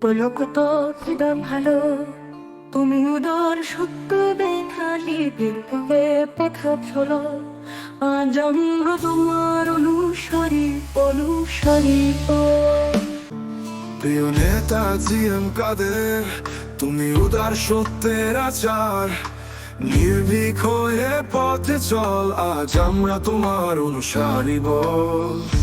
বলো কত খুদা ভালো। তুমি উদর সত্য দেখালি দিলে পথা চলো। আজ আমরা তোমার অনুসারী অনুসারী প্রিয় নেতা জিএম কাদের, তুমি উদার সত্যের আচার। নির্ভীক হয়ে পথে চল, আজ আমরা তোমার অনুসারী বল।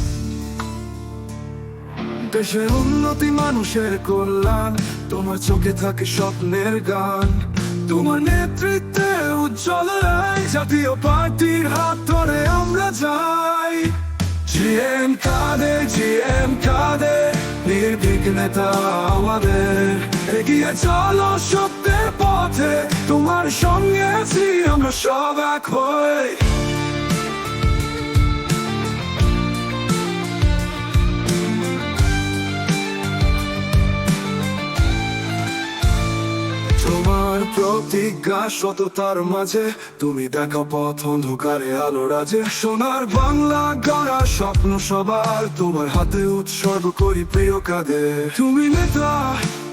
দেশের উন্নতি মানুষের কল্যাণ, তোমার চোখে থাকে স্বপ্নের গান। তোমার নেতৃত্বে উজ্জ্বল জাতীয় পার্টির হাত ধরে আমরা যাই। জিএম কাদে জিএম কাদে নির্ভীক নেতা আমাদের। এগিয়ে চলো সত্যের পথে, তোমার সঙ্গে আছি আমরা সব এক হয়ে। প্রতিজ্ঞা সততার মাঝে, তুমি দেখো পথ অন্ধকারে, আলো রাজে। সোনার বাংলা গড়া স্বপ্ন সবার, তোমার হাতে উৎসর্গ করি প্রিয় কাঁধে। তুমি নেতা,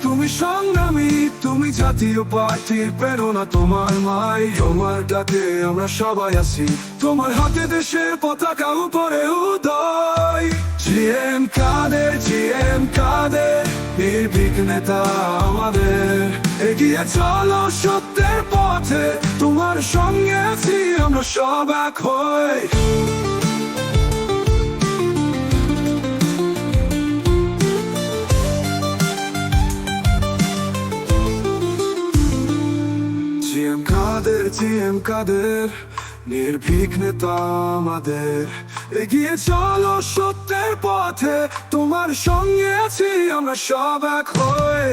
তুমি সংগ্রামী, তুমি জাতীয় পার্টির প্রেরণা তোমার মাই। তোমার ডাকে আমরা সবাই আছি তোমার হাতে দেশের পতাকা উপরে উদয়। জিএম কাদের জিএম কাদের নির্ভীক নেতা আমাদের। এগিয়ে চলো সত্যের পথে, তোমার সঙ্গে আছি আমরা সব এক হই জিএম কাদের জিএম কাদের নির্ভীক নেতা আমাদের। এগিয়ে চলো সত্যের পথে, তোমার সঙ্গে আছি আমরা সব এক হই